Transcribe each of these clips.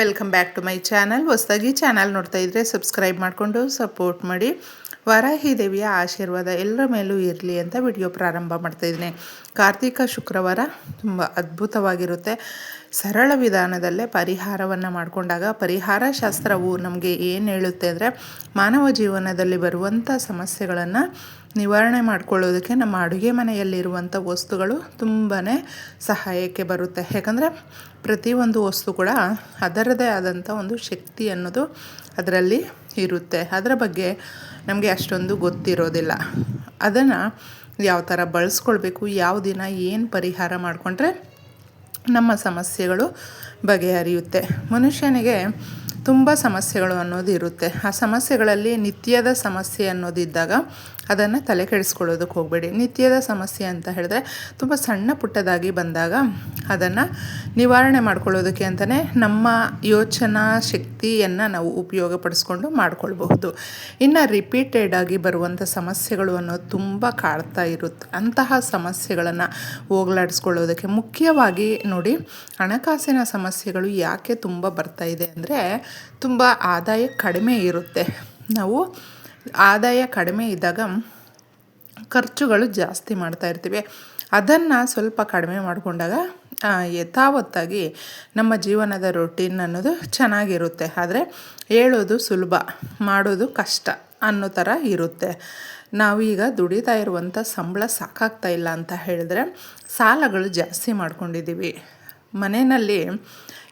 Welcome back to my channel ಹೊಸದಾಗಿ channel ನೋಡ್ತಾ ಇದ್ದರೆ ಸಬ್ಸ್ಕ್ರೈಬ್ ಮಾಡಿಕೊಂಡು ಸಪೋರ್ಟ್ ಮಾಡಿ. ವರಾಹಿ ದೇವಿಯ ಆಶೀರ್ವಾದ ಎಲ್ಲರ ಮೇಲೂ ಇರಲಿ ಅಂತ ವಿಡಿಯೋ ಪ್ರಾರಂಭ ಮಾಡ್ತಾಯಿದ್ದೀನಿ ಕಾರ್ತಿಕ ಶುಕ್ರವಾರ ತುಂಬ ಅದ್ಭುತವಾಗಿರುತ್ತೆ. ಸರಳ ವಿಧಾನದಲ್ಲೇ ಪರಿಹಾರವನ್ನು ಮಾಡಿಕೊಂಡಾಗ ಪರಿಹಾರ ಶಾಸ್ತ್ರವು ನಮಗೆ ಏನು ಹೇಳುತ್ತೆ ಅಂದರೆ ಮಾನವ ಜೀವನದಲ್ಲಿ ಬರುವಂಥ ಸಮಸ್ಯೆಗಳನ್ನು ನಿವಾರಣೆ ಮಾಡಿಕೊಳ್ಳೋದಕ್ಕೆ ನಮ್ಮ ಅಡುಗೆ ಮನೆಯಲ್ಲಿರುವಂಥ ವಸ್ತುಗಳು ತುಂಬಾ ಸಹಾಯಕ್ಕೆ ಬರುತ್ತೆ. ಯಾಕಂದರೆ ಪ್ರತಿಯೊಂದು ವಸ್ತು ಕೂಡ ಅದರದೇ ಆದಂಥ ಒಂದು ಶಕ್ತಿ ಅನ್ನೋದು ಅದರಲ್ಲಿ ಇರುತ್ತೆ. ಅದರ ಬಗ್ಗೆ ನಮಗೆ ಅಷ್ಟೊಂದು ಗೊತ್ತಿರೋದಿಲ್ಲ. ಅದನ್ನು ಯಾವ ಥರ ಬಳಸ್ಕೊಳ್ಬೇಕು, ಯಾವ ದಿನ ಏನು ಪರಿಹಾರ ಮಾಡಿಕೊಂಡ್ರೆ ನಮ್ಮ ಸಮಸ್ಯೆಗಳು ಬಗೆಹರಿಯುತ್ತೆ. ಮನುಷ್ಯನಿಗೆ ತುಂಬ ಸಮಸ್ಯೆಗಳು ಅನ್ನೋದು ಇರುತ್ತೆ. ಆ ಸಮಸ್ಯೆಗಳಲ್ಲಿ ನಿತ್ಯದ ಸಮಸ್ಯೆ ಅನ್ನೋದಿದ್ದಾಗ ಅದನ್ನು ತಲೆ ಕೆಡಿಸ್ಕೊಳ್ಳೋದಕ್ಕೆ ಹೋಗಬೇಡಿ. ನಿತ್ಯದ ಸಮಸ್ಯೆ ಅಂತ ಹೇಳಿದ್ರೆ ತುಂಬ ಸಣ್ಣ ಪುಟ್ಟದಾಗಿ ಬಂದಾಗ ಅದನ್ನು ನಿವಾರಣೆ ಮಾಡ್ಕೊಳ್ಳೋದಕ್ಕೆ ಅಂತಲೇ ನಮ್ಮ ಯೋಚನಾ ಶಕ್ತಿಯನ್ನು ನಾವು ಉಪಯೋಗಪಡಿಸ್ಕೊಂಡು ಮಾಡ್ಕೊಳ್ಬಹುದು. ಇನ್ನು ರಿಪೀಟೆಡ್ ಆಗಿ ಬರುವಂಥ ಸಮಸ್ಯೆಗಳು ಅನ್ನೋದು ತುಂಬ ಕಾಡ್ತಾ ಇರುತ್ತೆ. ಅಂತಹ ಸಮಸ್ಯೆಗಳನ್ನು ಹೋಗಲಾಡಿಸ್ಕೊಳ್ಳೋದಕ್ಕೆ ಮುಖ್ಯವಾಗಿ ನೋಡಿ ಹಣಕಾಸಿನ ಸಮಸ್ಯೆಗಳು ಯಾಕೆ ತುಂಬ ಬರ್ತಾ ಇದೆ ಅಂದರೆ ತುಂಬ ಆದಾಯ ಕಡಿಮೆ ಇರುತ್ತೆ. ನಾವು ಆದಾಯ ಕಡಿಮೆ ಇದ್ದಾಗ ಖರ್ಚುಗಳು ಜಾಸ್ತಿ ಮಾಡ್ತಾ ಇರ್ತೀವಿ. ಅದನ್ನು ಸ್ವಲ್ಪ ಕಡಿಮೆ ಮಾಡಿಕೊಂಡಾಗ ಯಥಾವತ್ತಾಗಿ ನಮ್ಮ ಜೀವನದ ರೊಟೀನ್ ಅನ್ನೋದು ಚೆನ್ನಾಗಿರುತ್ತೆ. ಆದರೆ ಹೇಳೋದು ಸುಲಭ, ಮಾಡೋದು ಕಷ್ಟ ಅನ್ನೋ ಥರ ಇರುತ್ತೆ. ನಾವೀಗ ದುಡಿತಾ ಇರುವಂಥ ಸಂಬಳ ಸಾಕಾಗ್ತಾ ಇಲ್ಲ ಅಂತ ಹೇಳಿದ್ರೆ ಸಾಲಗಳು ಜಾಸ್ತಿ ಮಾಡ್ಕೊಂಡಿದ್ದೀವಿ. ಮನೆಯಲ್ಲಿ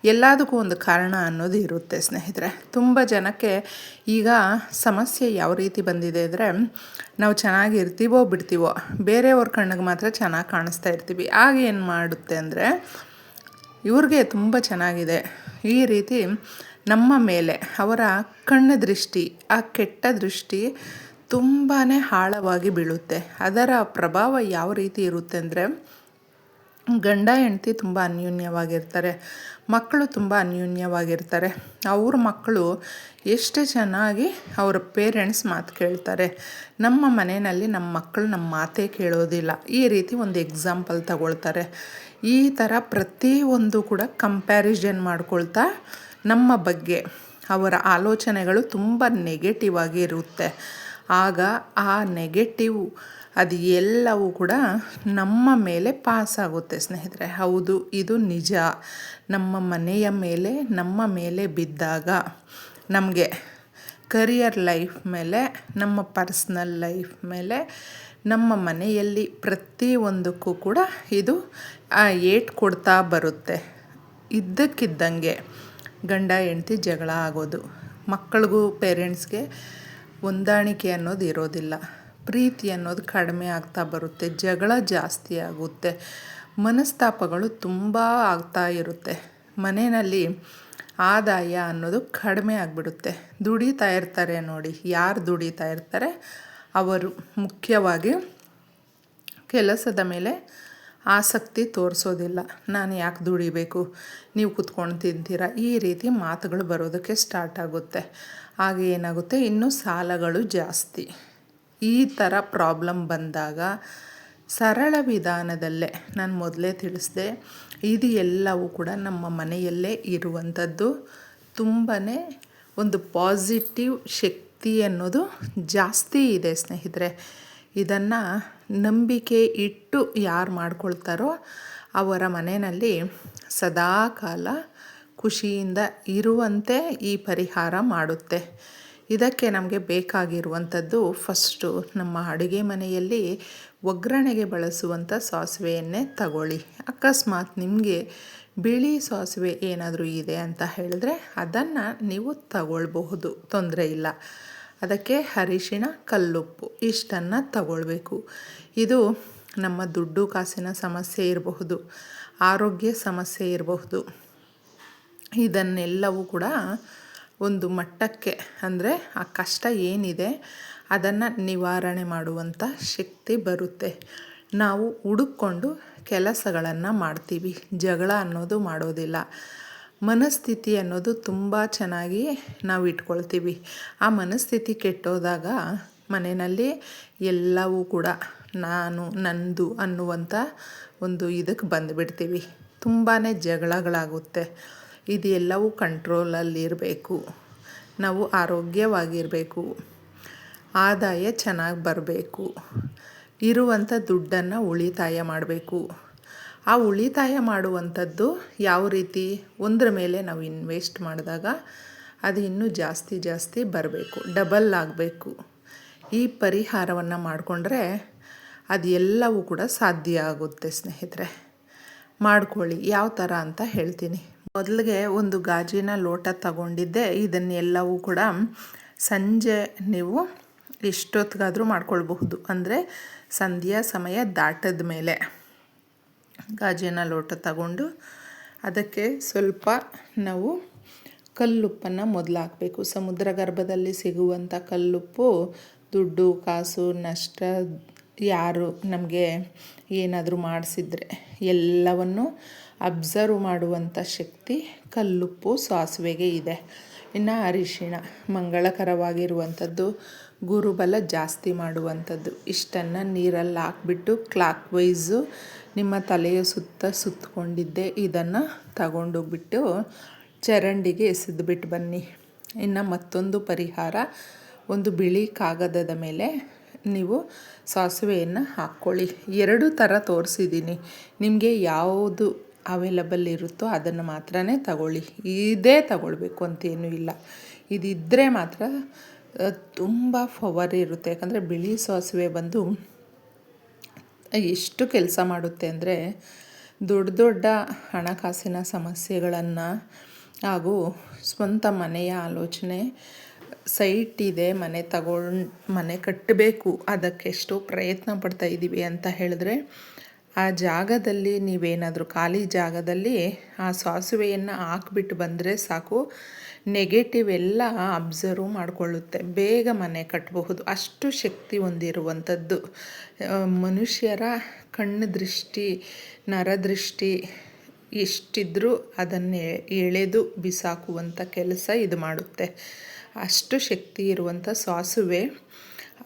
ಎಲ್ಲದಕ್ಕೂ ಒಂದು ಕಾರಣ ಅನ್ನೋದು ಇರುತ್ತೆ, ಸ್ನೇಹಿತರೆ. ತುಂಬ ಜನಕ್ಕೆ ಈಗ ಸಮಸ್ಯೆ ಯಾವ ರೀತಿ ಬಂದಿದೆ ಅಂದರೆ, ನಾವು ಚೆನ್ನಾಗಿರ್ತೀವೋ ಬಿಡ್ತೀವೋ, ಬೇರೆಯವ್ರ ಕಣ್ಣಿಗೆ ಮಾತ್ರ ಚೆನ್ನಾಗಿ ಕಾಣಿಸ್ತಾ ಇರ್ತೀವಿ. ಆಗ ಏನು ಮಾಡುತ್ತೆ ಅಂದರೆ, ಇವ್ರಿಗೆ ತುಂಬ ಚೆನ್ನಾಗಿದೆ. ಈ ರೀತಿ ನಮ್ಮ ಮೇಲೆ, ಅವರ ಕಣ್ಣು ದೃಷ್ಟಿ, ಆ ಕೆಟ್ಟ ದೃಷ್ಟಿ ತುಂಬಾ ಆಳವಾಗಿ ಬೀಳುತ್ತೆ. ಅದರ ಪ್ರಭಾವ ಯಾವ ರೀತಿ ಇರುತ್ತೆ ಅಂದರೆ ಗಂಡ ಹೆಂಡತಿ ತುಂಬ ಅನ್ಯೋನ್ಯವಾಗಿರ್ತಾರೆ, ಮಕ್ಕಳು ತುಂಬ ಅನ್ಯೋನ್ಯವಾಗಿರ್ತಾರೆ. ಅವ್ರ ಮಕ್ಕಳು ಎಷ್ಟು ಚೆನ್ನಾಗಿ ಅವ್ರ ಪೇರೆಂಟ್ಸ್ ಮಾತು ಕೇಳ್ತಾರೆ. ನಮ್ಮ ಮನೆಯಲ್ಲಿ ನಮ್ಮ ಮಕ್ಕಳು ನಮ್ಮ ಮಾತೇ ಕೇಳೋದಿಲ್ಲ. ಈ ರೀತಿ ಒಂದು ಎಕ್ಸಾಂಪಲ್ ತಗೊಳ್ತಾರೆ. ಈ ಥರ ಪ್ರತಿಯೊಂದು ಕೂಡ ಕಂಪ್ಯಾರಿಸನ್ ಮಾಡ್ಕೊಳ್ತಾ ನಮ್ಮ ಬಗ್ಗೆ ಅವರ ಆಲೋಚನೆಗಳು ತುಂಬ ನೆಗೆಟಿವ್ ಆಗಿ ಇರುತ್ತೆ. ಆಗ ಆ ನೆಗೆಟಿವ್ ಅದು ಎಲ್ಲವೂ ಕೂಡ ನಮ್ಮ ಮೇಲೆ ಪಾಸ್ ಆಗುತ್ತೆ, ಸ್ನೇಹಿತರೆ. ಹೌದು, ಇದು ನಿಜ. ನಮ್ಮ ಮನೆಯ ಮೇಲೆ, ನಮ್ಮ ಮೇಲೆ ಬಿದ್ದಾಗ ನಮಗೆ ಕರಿಯರ್ ಲೈಫ್ ಮೇಲೆ, ನಮ್ಮ ಪರ್ಸ್ನಲ್ ಲೈಫ್ ಮೇಲೆ, ನಮ್ಮ ಮನೆಯಲ್ಲಿ ಪ್ರತಿಯೊಂದಕ್ಕೂ ಕೂಡ ಇದು ಏಟ್ ಕೊಡ್ತಾ ಬರುತ್ತೆ. ಇದ್ದಕ್ಕಿದ್ದಂಗೆ ಗಂಡ, ಹೆಂಡತಿ ಜಗಳ ಆಗೋದು. ಮಕ್ಕಳಿಗೂ ಪೇರೆಂಟ್ಸ್ಗೆ ಹೊಂದಾಣಿಕೆ ಅನ್ನೋದು ಇರೋದಿಲ್ಲ. ಪ್ರೀತಿ ಅನ್ನೋದು ಕಡಿಮೆ ಆಗ್ತಾ ಬರುತ್ತೆ, ಜಗಳ ಜಾಸ್ತಿ ಆಗುತ್ತೆ, ಮನಸ್ತಾಪಗಳು ತುಂಬ ಆಗ್ತಾ ಇರುತ್ತೆ. ಮನೆಯಲ್ಲಿ ಆದಾಯ ಅನ್ನೋದು ಕಡಿಮೆ ಆಗಿಬಿಡುತ್ತೆ. ದುಡಿತಾ ಇರ್ತಾರೆ ನೋಡಿ, ಯಾರು ದುಡಿತಾ ಇರ್ತಾರೆ? ಅವರು ಮುಖ್ಯವಾಗಿ ಕೆಲಸದ ಮೇಲೆ ಆಸಕ್ತಿ ತೋರಿಸೋದಿಲ್ಲ. ನಾನು ಯಾಕೆ ದುಡಿಬೇಕು? ನೀವು ಕುತ್ಕೊಂಡು ತಿಂತೀರಾ? ಈ ರೀತಿ ಮಾತುಗಳು ಬರೋದಕ್ಕೆ ಸ್ಟಾರ್ಟ್ ಆಗುತ್ತೆ. ಹಾಗೆ ಏನಾಗುತ್ತೆ? ಇನ್ನೂ ಸಾಲಗಳು ಜಾಸ್ತಿ. ಈ ಥರ ಪ್ರಾಬ್ಲಮ್ ಬಂದಾಗ ಸರಳ ವಿಧಾನದಲ್ಲೇ ನಾನು ಮೊದಲೇ ತಿಳಿಸಿದೆ, ಇದು ಎಲ್ಲವೂ ಕೂಡ ನಮ್ಮ ಮನೆಯಲ್ಲೇ ಇರುವಂಥದ್ದು ತುಂಬಾ ಒಂದು ಪಾಸಿಟಿವ್ ಶಕ್ತಿ ಅನ್ನೋದು ಜಾಸ್ತಿ ಇದೆ ಸ್ನೇಹಿತರೆ. ಇದನ್ನು ನಂಬಿಕೆ ಇಟ್ಟು ಯಾರು ಮಾಡ್ಕೊಳ್ತಾರೋ ಅವರ ಮನೆಯಲ್ಲಿ ಸದಾಕಾಲ ಖುಷಿಯಿಂದ ಇರುವಂತೆ ಈ ಪರಿಹಾರ ಮಾಡುತ್ತೆ. ಇದಕ್ಕೆ ನಮಗೆ ಬೇಕಾಗಿರುವಂಥದ್ದು ಫಸ್ಟು ನಮ್ಮ ಅಡುಗೆ ಮನೆಯಲ್ಲಿ ಒಗ್ಗರಣೆಗೆ ಬಳಸುವಂಥ ಸಾಸಿವೆಯನ್ನೇ ತಗೊಳ್ಳಿ. ಅಕಸ್ಮಾತ್ ನಿಮಗೆ ಬಿಳಿ ಸಾಸಿವೆ ಏನಾದರೂ ಇದೆ ಅಂತ ಹೇಳಿದ್ರೆ ಅದನ್ನು ನೀವು ತಗೊಳ್ಬಹುದು, ತೊಂದರೆ ಇಲ್ಲ. ಅದಕ್ಕೆ ಅರಿಶಿಣ, ಕಲ್ಲುಪ್ಪು ಇಷ್ಟನ್ನು ತಗೊಳ್ಬೇಕು. ಇದು ನಮ್ಮ ದುಡ್ಡು ಕಾಸಿನ ಸಮಸ್ಯೆ ಇರಬಹುದು, ಆರೋಗ್ಯ ಸಮಸ್ಯೆ ಇರಬಹುದು. ಇದನ್ನೆಲ್ಲವೂ ಕೂಡ ಒಂದು ಮಟ್ಟಕ್ಕೆ ಅಂದರೆ ಆ ಕಷ್ಟ ಏನಿದೆ ಅದನ್ನು ನಿವಾರಣೆ ಮಾಡುವಂಥ ಶಕ್ತಿ ಬರುತ್ತೆ. ನಾವು ಹುಡುಕೊಂಡು ಕೆಲಸಗಳನ್ನು ಮಾಡ್ತೀವಿ. ಜಗಳ ಅನ್ನೋದು ಮಾಡೋದಿಲ್ಲ. ಮನಸ್ಥಿತಿ ಅನ್ನೋದು ತುಂಬ ಚೆನ್ನಾಗಿ ನಾವು ಇಟ್ಕೊಳ್ತೀವಿ. ಆ ಮನಸ್ಥಿತಿ ಕೆಟ್ಟೋದಾಗ ಮನೆಯಲ್ಲಿ ಎಲ್ಲವೂ ಕೂಡ ನಾನು, ನಂದು ಅನ್ನುವಂಥ ಒಂದು ಇದಕ್ಕೆ ಬಂದುಬಿಡ್ತೀವಿ. ತುಂಬಾ ಜಗಳಗಳಾಗುತ್ತೆ. ಇದೆಲ್ಲವೂ ಕಂಟ್ರೋಲಲ್ಲಿರಬೇಕು. ನಾವು ಆರೋಗ್ಯವಾಗಿರಬೇಕು. ಆದಾಯ ಚೆನ್ನಾಗಿ ಬರಬೇಕು. ಇರುವಂಥ ದುಡ್ಡನ್ನು ಉಳಿತಾಯ ಮಾಡಬೇಕು. ಆ ಉಳಿತಾಯ ಮಾಡುವಂಥದ್ದು ಯಾವ ರೀತಿ? ಒಂದರ ಮೇಲೆ ನಾವು ಇನ್ವೆಸ್ಟ್ ಮಾಡಿದಾಗ ಅದು ಇನ್ನೂ ಜಾಸ್ತಿ ಜಾಸ್ತಿ ಬರಬೇಕು. ಡಬಲ್ ಆಗಬೇಕು. ಈ ಪರಿಹಾರವನ್ನು ಮಾಡಿಕೊಂಡ್ರೆ ಅದು ಎಲ್ಲವೂ ಕೂಡ ಸಾಧ್ಯ ಆಗುತ್ತೆ ಸ್ನೇಹಿತರೆ. ಮಾಡ್ಕೊಳ್ಳಿ. ಯಾವ ಥರ ಅಂತ ಹೇಳ್ತೀನಿ. ಮೊದಲಿಗೆ ಒಂದು ಗಾಜಿನ ಲೋಟ ತಗೊಂಡಿದ್ದೆ. ಇದನ್ನೆಲ್ಲವೂ ಕೂಡ ಸಂಜೆ ನೀವು ಎಷ್ಟೊತ್ತಿಗಾದರೂ ಮಾಡ್ಕೊಳ್ಬಹುದು. ಅಂದರೆ ಸಂಧ್ಯಾ ಸಮಯ ದಾಟದ ಮೇಲೆ ಗಾಜಿನ ಲೋಟ ತಗೊಂಡು ಅದಕ್ಕೆ ಸ್ವಲ್ಪ ನಾವು ಕಲ್ಲುಪ್ಪನ್ನು ಮೊದಲು ಹಾಕಬೇಕು ಸಮುದ್ರ ಗರ್ಭದಲ್ಲಿ ಸಿಗುವಂಥ ಕಲ್ಲುಪ್ಪು, ದುಡ್ಡು, ಕಾಸು, ನಷ್ಟ, ಯಾರು ನಮಗೆ ಏನಾದರೂ ಮಾಡಿಸಿದ್ರೆ ಎಲ್ಲವನ್ನು ಅಬ್ಸರ್ವ್ ಮಾಡುವಂಥ ಶಕ್ತಿ ಕಲ್ಲುಪ್ಪು ಸಾಸಿವೆಗೆ ಇದೆ. ಇನ್ನು ಅರಿಶಿಣ ಮಂಗಳಕರವಾಗಿರುವಂಥದ್ದು ಗುರುಬಲ ಜಾಸ್ತಿ ಮಾಡುವಂಥದ್ದು ಇಷ್ಟನ್ನು ನೀರಲ್ಲಿ ಹಾಕ್ಬಿಟ್ಟು ಕ್ಲಾಕ್ ವೈಸು ನಿಮ್ಮ ತಲೆಯ ಸುತ್ತ ಸುತ್ತಕೊಂಡಿದ್ದೆ, ಇದನ್ನು ತಗೊಂಡೋಗ್ಬಿಟ್ಟು ಚರಂಡಿಗೆ ಎಸೆದುಬಿಟ್ಟು ಬನ್ನಿ. ಇನ್ನು ಮತ್ತೊಂದು ಪರಿಹಾರ, ಒಂದು ಬಿಳಿ ಕಾಗದದ ಮೇಲೆ ನೀವು ಸಾಸಿವೆಯನ್ನು ಹಾಕ್ಕೊಳ್ಳಿ. ಎರಡು ಥರ ತೋರಿಸಿದ್ದೀನಿ ನಿಮಗೆ ಯಾವುದು ಅವೈಲಬಲ್ ಇರುತ್ತೋ ಅದನ್ನು ಮಾತ್ರನೇ ತಗೊಳ್ಳಿ. ಇದೇ ತಗೊಳ್ಬೇಕು ಅಂತೇನೂ ಇಲ್ಲ. ಇದಿದ್ದರೆ ಮಾತ್ರ ತುಂಬ ಫವರ್ ಇರುತ್ತೆ. ಯಾಕಂದರೆ ಬಿಳಿ ಸಾಸಿವೆ ಬಂದು ಎಷ್ಟು ಕೆಲಸ ಮಾಡುತ್ತೆ ಅಂದರೆ ದೊಡ್ಡ ದೊಡ್ಡ ಹಣಕಾಸಿನ ಸಮಸ್ಯೆಗಳನ್ನು ಹಾಗೂ ಸ್ವಂತ ಮನೆಯ ಆಲೋಚನೆ ಸೈಟ್ ಇದೆ, ಮನೆ ತಗೊಂಡು ಮನೆ ಕಟ್ಟಬೇಕು ಅದಕ್ಕೆಷ್ಟು ಪ್ರಯತ್ನ ಪಡ್ತಾ ಇದ್ದೀವಿ ಅಂತ ಹೇಳಿದ್ರೆ ಆ ಜಾಗದಲ್ಲಿ ನೀವೇನಾದರೂ ಖಾಲಿ ಜಾಗದಲ್ಲಿ ಆ ಸಾಸಿವೆಯನ್ನು ಹಾಕ್ಬಿಟ್ಟು ಬಂದರೆ ಸಾಕು. ನೆಗೆಟಿವ್ ಎಲ್ಲ ಅಬ್ಸರ್ವ್ ಮಾಡಿಕೊಳ್ಳುತ್ತೆ. ಬೇಗ ಮನೆ ಕಟ್ಟಬಹುದು ಅಷ್ಟು ಶಕ್ತಿ ಹೊಂದಿರುವಂಥದ್ದು. ಮನುಷ್ಯರ ಕಣ್ಣು ದೃಷ್ಟಿ ನರದೃಷ್ಟಿ ಎಷ್ಟಿದ್ರೂ ಅದನ್ನೇ ಎಳೆದು ಬಿಸಾಕುವಂಥ ಕೆಲಸ ಇದು ಮಾಡುತ್ತೆ. ಅಷ್ಟು ಶಕ್ತಿ ಇರುವಂಥ ಸಾಸುವೆ.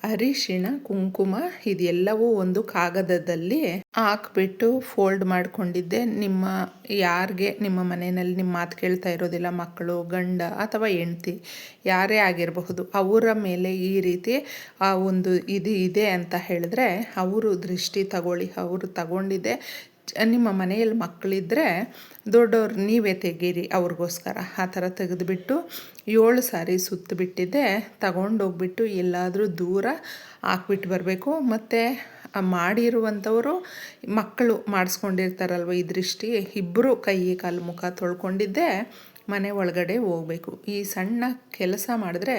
ಅರಿಶಿಣ, ಕುಂಕುಮ ಇದೆಲ್ಲವೂ ಒಂದು ಕಾಗದದಲ್ಲಿ ಹಾಕ್ಬಿಟ್ಟು ಫೋಲ್ಡ್ ಮಾಡಿಕೊಂಡಿದ್ದೆ. ನಿಮ್ಮ ಯಾರಿಗೆ, ನಿಮ್ಮ ಮನೆಯಲ್ಲಿ ನಿಮ್ಮ ಮಾತು ಕೇಳ್ತಾ ಇರೋದಿಲ್ಲ, ಮಕ್ಕಳು, ಗಂಡ ಅಥವಾ ಹೆಂಡ್ತಿ, ಯಾರೇ ಆಗಿರಬಹುದು, ಅವರ ಮೇಲೆ ಈ ರೀತಿ ಆ ಒಂದು ಇದು ಇದೆ ಅಂತ ಹೇಳಿದ್ರೆ, ಅವರು ದೃಷ್ಟಿ ತಗೊಳ್ಳಿ, ಅವರು ತಗೊಂಡಿದ್ದೆ. ನಿಮ್ಮ ಮನೆಯಲ್ಲಿ ಮಕ್ಕಳಿದ್ದರೆ ದೊಡ್ಡವ್ರು ನೀವೇ ತೆಗೀರಿ ಅವ್ರಿಗೋಸ್ಕರ. ಆ ಥರ ತೆಗೆದುಬಿಟ್ಟು ಏಳು ಸಾರಿ ಸುತ್ತಿಬಿಟ್ಟಿದ್ದೆ ತಗೊಂಡೋಗ್ಬಿಟ್ಟು ಎಲ್ಲಾದರೂ ದೂರ ಹಾಕ್ಬಿಟ್ಟು ಬರಬೇಕು. ಮತ್ತು ಮಾಡಿರುವಂಥವರು ಮಕ್ಕಳು ಮಾಡಿಸ್ಕೊಂಡಿರ್ತಾರಲ್ವ ಈ ದೃಷ್ಟಿ. ಇಬ್ಬರು ಕೈ ಕಾಲು ಮುಖ ತೊಳ್ಕೊಂಡಿದ್ದೆ, ಮನೆ ಒಳಗಡೆ ಹೋಗಬೇಕು. ಈ ಸಣ್ಣ ಕೆಲಸ ಮಾಡಿದ್ರೆ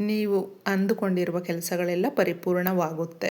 ನೀವು ಅಂದುಕೊಂಡಿರುವ ಕೆಲಸಗಳೆಲ್ಲ ಪರಿಪೂರ್ಣವಾಗುತ್ತೆ.